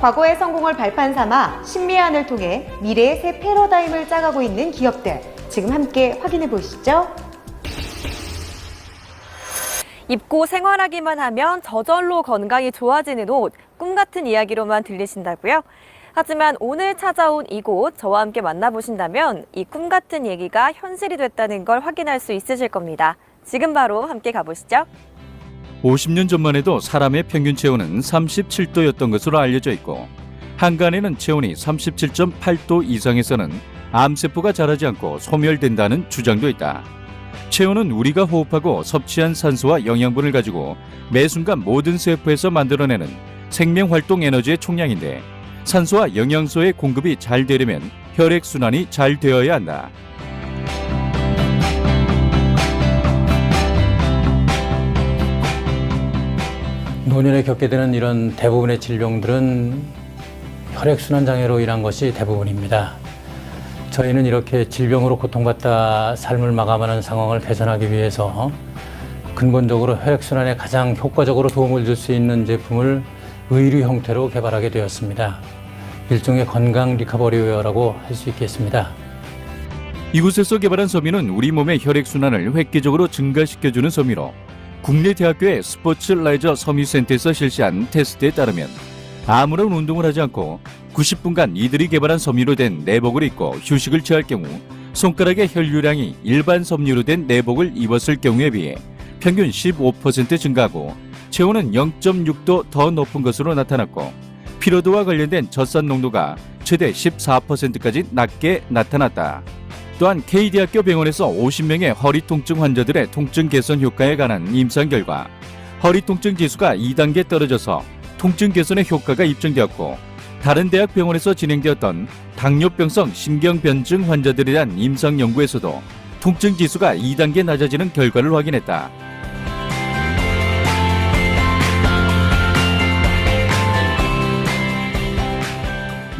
과거의 성공을 발판 삼아 신미안을 통해 미래의 새 패러다임을 짜가고 있는 기업들. 지금 함께 확인해 보시죠. 입고 생활하기만 하면 저절로 건강이 좋아지는 옷, 꿈 같은 이야기로만 들리신다고요? 하지만 오늘 찾아온 이곳 저와 함께 만나보신다면 이 꿈 같은 얘기가 현실이 됐다는 걸 확인할 수 있으실 겁니다. 지금 바로 함께 가보시죠. 50년 전만 해도 사람의 평균 체온은 37도였던 것으로 알려져 있고 한간에는 체온이 37.8도 이상에서는 암세포가 자라지 않고 소멸된다는 주장도 있다. 체온은 우리가 호흡하고 섭취한 산소와 영양분을 가지고 매 순간 모든 세포에서 만들어내는 생명 활동 에너지의 총량인데 산소와 영양소의 공급이 잘 되려면 혈액 순환이 잘 되어야 한다. 노년에 겪게 되는 이런 대부분의 질병들은 혈액순환 장애로 인한 것이 대부분입니다. 저희는 이렇게 질병으로 고통받다 삶을 마감하는 상황을 개선하기 위해서 근본적으로 혈액순환에 가장 효과적으로 도움을 줄 수 있는 제품을 의류 형태로 개발하게 되었습니다. 일종의 건강 리커버리웨어라고 할 수 있겠습니다. 이곳에서 개발한 섬유는 우리 몸의 혈액순환을 획기적으로 증가시켜주는 섬유로 국내 대학교의 스포츠 라이저 섬유센터에서 실시한 테스트에 따르면 아무런 운동을 하지 않고 90분간 이들이 개발한 섬유로 된 내복을 입고 휴식을 취할 경우 손가락의 혈류량이 일반 섬유로 된 내복을 입었을 경우에 비해 평균 15% 증가하고 체온은 0.6도 더 높은 것으로 나타났고 피로도와 관련된 젖산 농도가 최대 14%까지 낮게 나타났다. 또한 K대학교 병원에서 50명의 허리 통증 환자들의 통증 개선 효과에 관한 임상 결과 허리 통증 지수가 2단계 떨어져서 통증 개선의 효과가 입증되었고 다른 대학 병원에서 진행되었던 당뇨병성 신경변증 환자들에 대한 임상 연구에서도 통증 지수가 2단계 낮아지는 결과를 확인했다.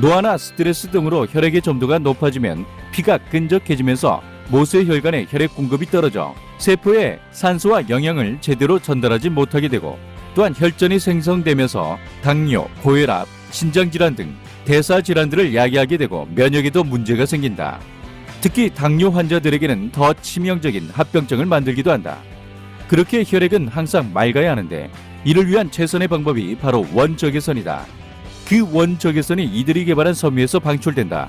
노화나 스트레스 등으로 혈액의 점도가 높아지면 피가 끈적해지면서 모세 혈관의 혈액 공급이 떨어져 세포에 산소와 영양을 제대로 전달하지 못하게 되고 또한 혈전이 생성되면서 당뇨, 고혈압, 신장 질환 등 대사 질환들을 야기하게 되고 면역에도 문제가 생긴다. 특히 당뇨 환자들에게는 더 치명적인 합병증을 만들기도 한다. 그렇게 혈액은 항상 맑아야 하는데 이를 위한 최선의 방법이 바로 원적외선이다. 그 원적외선이 이들이 개발한 섬유에서 방출된다.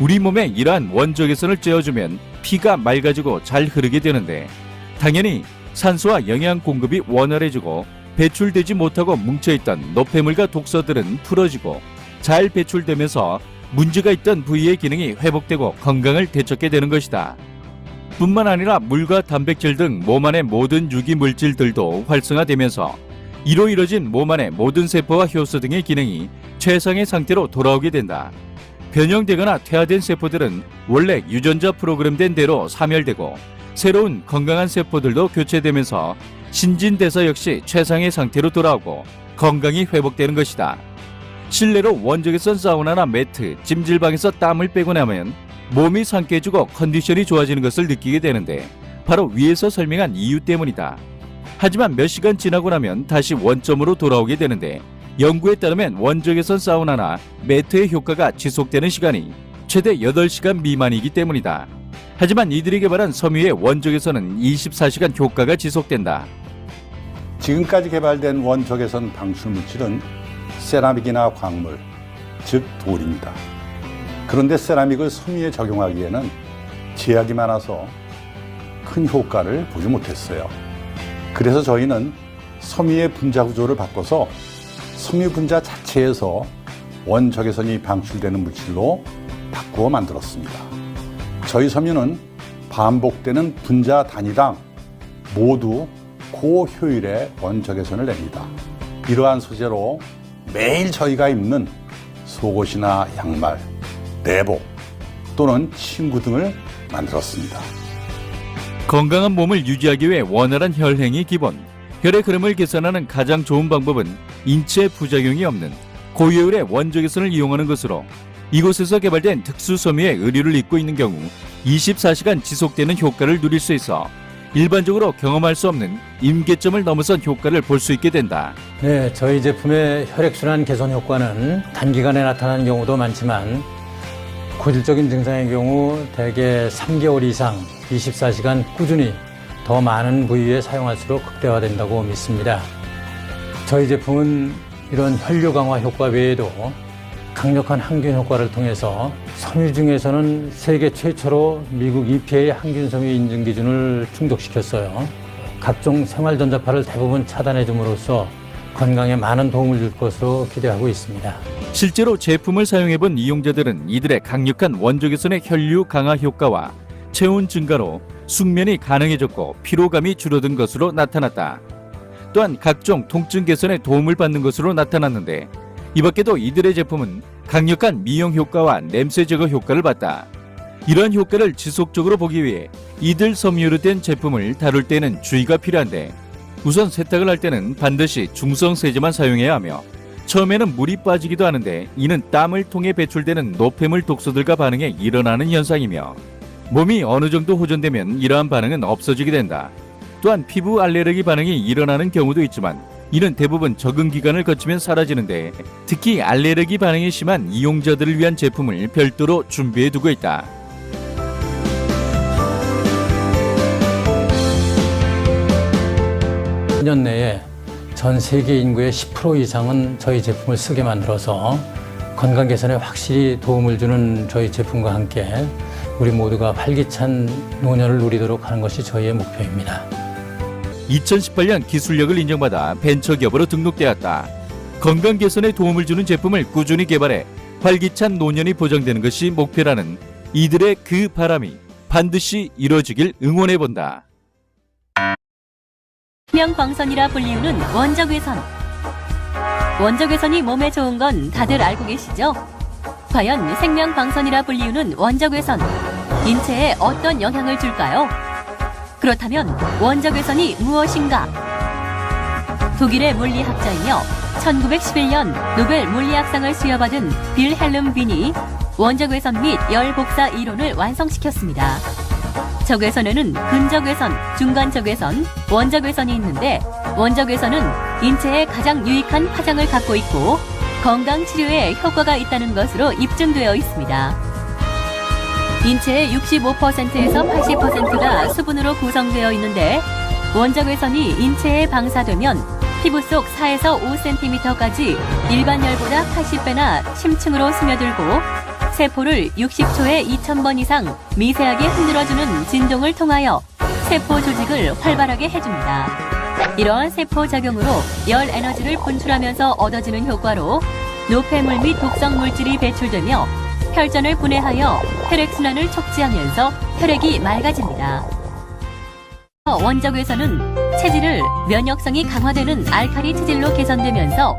우리 몸에 이러한 원적외선을 쬐어주면 피가 맑아지고 잘 흐르게 되는데 당연히 산소와 영양 공급이 원활해지고 배출되지 못하고 뭉쳐있던 노폐물과 독소들은 풀어지고 잘 배출되면서 문제가 있던 부위의 기능이 회복되고 건강을 되찾게 되는 것이다. 뿐만 아니라 물과 단백질 등 몸 안의 모든 유기 물질들도 활성화되면서 이로 이뤄진 몸 안의 모든 세포와 효소 등의 기능이 최상의 상태로 돌아오게 된다. 변형되거나 퇴화된 세포들은 원래 유전자 프로그램된 대로 사멸되고 새로운 건강한 세포들도 교체되면서 신진대사 역시 최상의 상태로 돌아오고 건강이 회복되는 것이다. 실내로 원적외선 사우나나 매트, 찜질방에서 땀을 빼고 나면 몸이 상쾌해지고 컨디션이 좋아지는 것을 느끼게 되는데 바로 위에서 설명한 이유 때문이다. 하지만 몇 시간 지나고 나면 다시 원점으로 돌아오게 되는데 연구에 따르면 원적외선 사우나나 매트의 효과가 지속되는 시간이 최대 8시간 미만이기 때문이다. 하지만 이들이 개발한 섬유의 원적외선은 24시간 효과가 지속된다. 지금까지 개발된 원적외선 방출 물질은 세라믹이나 광물, 즉 돌입니다. 그런데 세라믹을 섬유에 적용하기에는 제약이 많아서 큰 효과를 보지 못했어요. 그래서 저희는 섬유의 분자 구조를 바꿔서 섬유 분자 자체에서 원적외선이 방출되는 물질로 바꾸어 만들었습니다. 저희 섬유는 반복되는 분자 단위당 모두 고효율의 원적외선을 냅니다. 이러한 소재로 매일 저희가 입는 속옷이나 양말, 내복 또는 침구 등을 만들었습니다. 건강한 몸을 유지하기 위해 원활한 혈행이 기본. 혈의 흐름을 개선하는 가장 좋은 방법은 인체 부작용이 없는 고효율의 원적외선을 이용하는 것으로 이곳에서 개발된 특수 섬유의 의류를 입고 있는 경우 24시간 지속되는 효과를 누릴 수 있어 일반적으로 경험할 수 없는 임계점을 넘어선 효과를 볼 수 있게 된다. 네, 저희 제품의 혈액순환 개선 효과는 단기간에 나타나는 경우도 많지만 고질적인 증상의 경우 대개 3개월 이상 24시간 꾸준히 더 많은 부위에 사용할수록 극대화된다고 믿습니다. 저희 제품은 이런 혈류 강화 효과 외에도 강력한 항균 효과를 통해서 섬유 중에서는 세계 최초로 미국 EPA 항균 섬유 인증 기준을 충족시켰어요. 각종 생활 전자파를 대부분 차단해 줌으로써 건강에 많은 도움을 줄 것으로 기대하고 있습니다. 실제로 제품을 사용해 본 이용자들은 이들의 강력한 원적 개선의 혈류 강화 효과와 체온 증가로 숙면이 가능해졌고 피로감이 줄어든 것으로 나타났다. 또한 각종 통증 개선에 도움을 받는 것으로 나타났는데 이 밖에도 이들의 제품은 강력한 미용 효과와 냄새 제거 효과를 봤다. 이러한 효과를 지속적으로 보기 위해 이들 섬유로 된 제품을 다룰 때는 주의가 필요한데 우선 세탁을 할 때는 반드시 중성 세제만 사용해야 하며 처음에는 물이 빠지기도 하는데 이는 땀을 통해 배출되는 노폐물 독소들과 반응해 일어나는 현상이며 몸이 어느 정도 호전되면 이러한 반응은 없어지게 된다. 또한 피부 알레르기 반응이 일어나는 경우도 있지만 이는 대부분 적응 기간을 거치면 사라지는데 특히 알레르기 반응이 심한 이용자들을 위한 제품을 별도로 준비해 두고 있다. 1년 내에 전 세계 인구의 10% 이상은 저희 제품을 쓰게 만들어서 건강 개선에 확실히 도움을 주는 저희 제품과 함께 우리 모두가 활기찬 노년을 누리도록 하는 것이 저희의 목표입니다. 2018년 기술력을 인정받아 벤처기업으로 등록되었다. 건강 개선에 도움을 주는 제품을 꾸준히 개발해 활기찬 노년이 보장되는 것이 목표라는 이들의 그 바람이 반드시 이루어지길 응원해 본다. 생명광선이라 불리우는 원적외선. 원적외선이 몸에 좋은 건 다들 알고 계시죠? 과연 생명광선이라 불리우는 원적외선, 인체에 어떤 영향을 줄까요? 그렇다면 원적외선이 무엇인가? 독일의 물리학자이며 1911년 노벨 물리학상을 수여받은 빌 헬름 빈이 원적외선 및 열복사 이론을 완성시켰습니다. 적외선에는 근적외선, 중간적외선, 원적외선이 있는데 원적외선은 인체에 가장 유익한 파장을 갖고 있고 건강 치료에 효과가 있다는 것으로 입증되어 있습니다. 인체의 65%에서 80%가 수분으로 구성되어 있는데 원적외선이 인체에 방사되면 피부 속 4에서 5cm까지 일반 열보다 80배나 심층으로 스며들고 세포를 60초에 2000번 이상 미세하게 흔들어주는 진동을 통하여 세포 조직을 활발하게 해줍니다. 이러한 세포 작용으로 열 에너지를 분출하면서 얻어지는 효과로 노폐물 및 독성 물질이 배출되며 혈전을 분해하여 혈액순환을 촉진하면서 혈액이 맑아집니다. 원적외선은 체질을 면역성이 강화되는 알칼리 체질로 개선되면서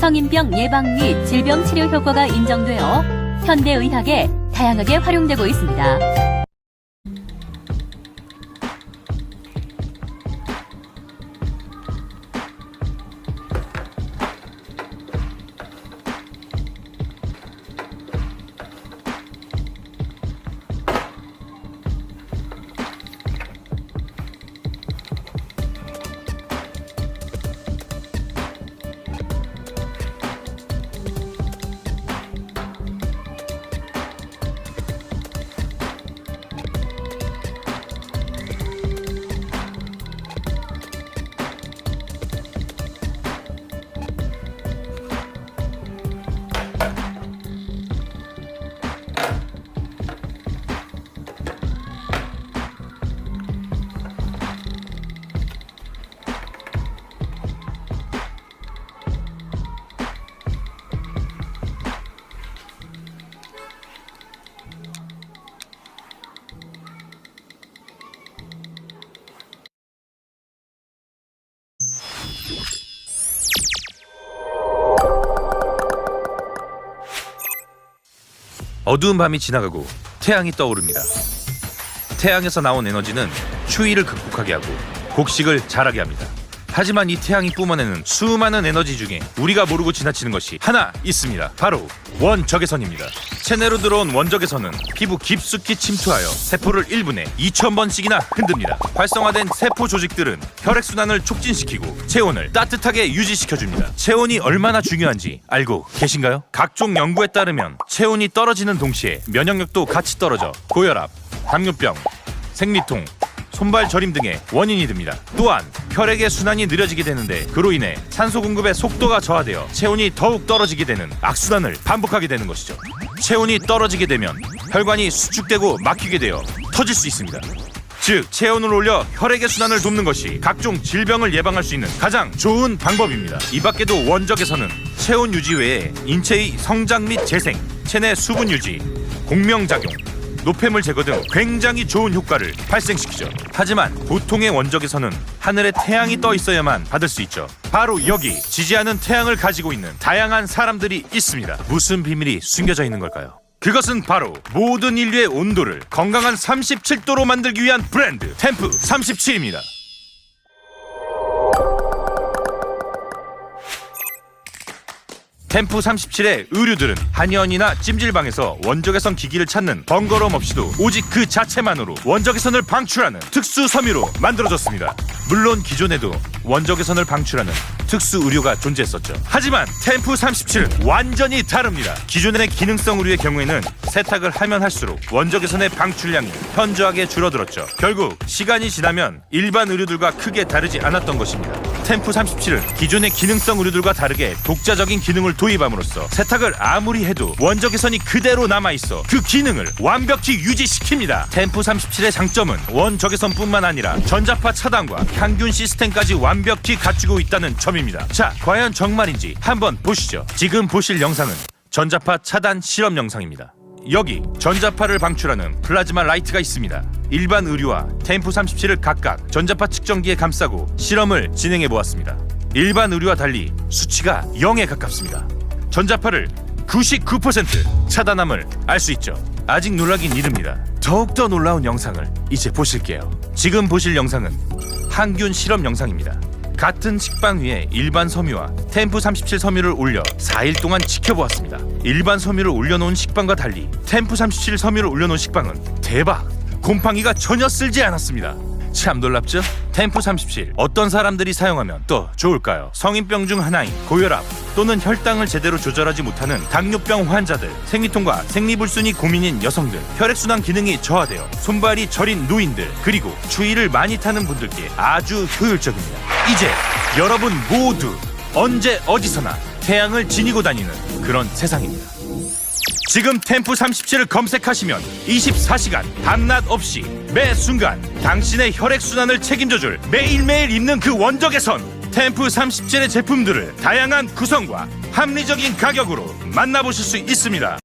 성인병 예방 및 질병 치료 효과가 인정되어 현대의학에 다양하게 활용되고 있습니다. 어두운 밤이 지나가고 태양이 떠오릅니다. 태양에서 나온 에너지는 추위를 극복하게 하고 곡식을 자라게 합니다. 하지만 이 태양이 뿜어내는 수많은 에너지 중에 우리가 모르고 지나치는 것이 하나 있습니다. 바로 원적외선입니다. 체내로 들어온 원적외선은 피부 깊숙이 침투하여 세포를 1분에 2,000번씩이나 흔듭니다. 활성화된 세포 조직들은 혈액순환을 촉진시키고 체온을 따뜻하게 유지시켜줍니다. 체온이 얼마나 중요한지 알고 계신가요? 각종 연구에 따르면 체온이 떨어지는 동시에 면역력도 같이 떨어져 고혈압, 당뇨병, 생리통, 손발 저림 등의 원인이 됩니다. 또한 혈액의 순환이 느려지게 되는데 그로 인해 산소 공급의 속도가 저하되어 체온이 더욱 떨어지게 되는 악순환을 반복하게 되는 것이죠. 체온이 떨어지게 되면 혈관이 수축되고 막히게 되어 터질 수 있습니다. 즉 체온을 올려 혈액의 순환을 돕는 것이 각종 질병을 예방할 수 있는 가장 좋은 방법입니다. 이 밖에도 원적에서는 체온 유지 외에 인체의 성장 및 재생, 체내 수분 유지, 공명작용, 노폐물 제거 등 굉장히 좋은 효과를 발생시키죠. 하지만 보통의 원적에서는 하늘에 태양이 떠 있어야만 받을 수 있죠. 바로 여기 지지하는 태양을 가지고 있는 다양한 사람들이 있습니다. 무슨 비밀이 숨겨져 있는 걸까요? 그것은 바로 모든 인류의 온도를 건강한 37도로 만들기 위한 브랜드 템프 37입니다. 템프 37의 의류들은 한의원이나 찜질방에서 원적외선 기기를 찾는 번거로움 없이도 오직 그 자체만으로 원적외선을 방출하는 특수 섬유로 만들어졌습니다. 물론 기존에도 원적외선을 방출하는 특수 의료가 존재했었죠. 하지만 템프 37은 완전히 다릅니다. 기존의 기능성 의류의 경우에는 세탁을 하면 할수록 원적외선의 방출량이 현저하게 줄어들었죠. 결국 시간이 지나면 일반 의류들과 크게 다르지 않았던 것입니다. 템프 37은 기존의 기능성 의류들과 다르게 독자적인 기능을 도입함으로써 세탁을 아무리 해도 원적외선이 그대로 남아있어 그 기능을 완벽히 유지시킵니다. 템프 37의 장점은 원적외선뿐만 아니라 전자파 차단과 향균 시스템까지 완벽히 갖추고 있다는 점입니다. 자, 과연 정말인지 한번 보시죠. 지금 보실 영상은 전자파 차단 실험 영상입니다. 여기 전자파를 방출하는 플라즈마 라이트가 있습니다. 일반 의류와 템프 37을 각각 전자파 측정기에 감싸고 실험을 진행해 보았습니다. 일반 의류와 달리 수치가 0에 가깝습니다. 전자파를 99% 차단함을 알 수 있죠. 아직 놀라긴 이릅니다. 더욱더 놀라운 영상을 이제 보실게요. 지금 보실 영상은 항균 실험 영상입니다. 같은 식빵 위에 일반 섬유와 템프 37 섬유를 올려 4일 동안 지켜보았습니다. 일반 섬유를 올려놓은 식빵과 달리 템프 37 섬유를 올려놓은 식빵은 대박! 곰팡이가 전혀 쓸지 않았습니다. 참 놀랍죠? 템프 37 어떤 사람들이 사용하면 또 좋을까요? 성인병 중 하나인 고혈압 또는 혈당을 제대로 조절하지 못하는 당뇨병 환자들, 생리통과 생리불순이 고민인 여성들, 혈액순환 기능이 저하되어 손발이 저린 노인들, 그리고 추위를 많이 타는 분들께 아주 효율적입니다. 이제 여러분 모두 언제 어디서나 태양을 지니고 다니는 그런 세상입니다. 지금 템프 37을 검색하시면 24시간 밤낮 없이 매 순간 당신의 혈액순환을 책임져줄 매일매일 입는 그 원적외선 템프 37의 제품들을 다양한 구성과 합리적인 가격으로 만나보실 수 있습니다.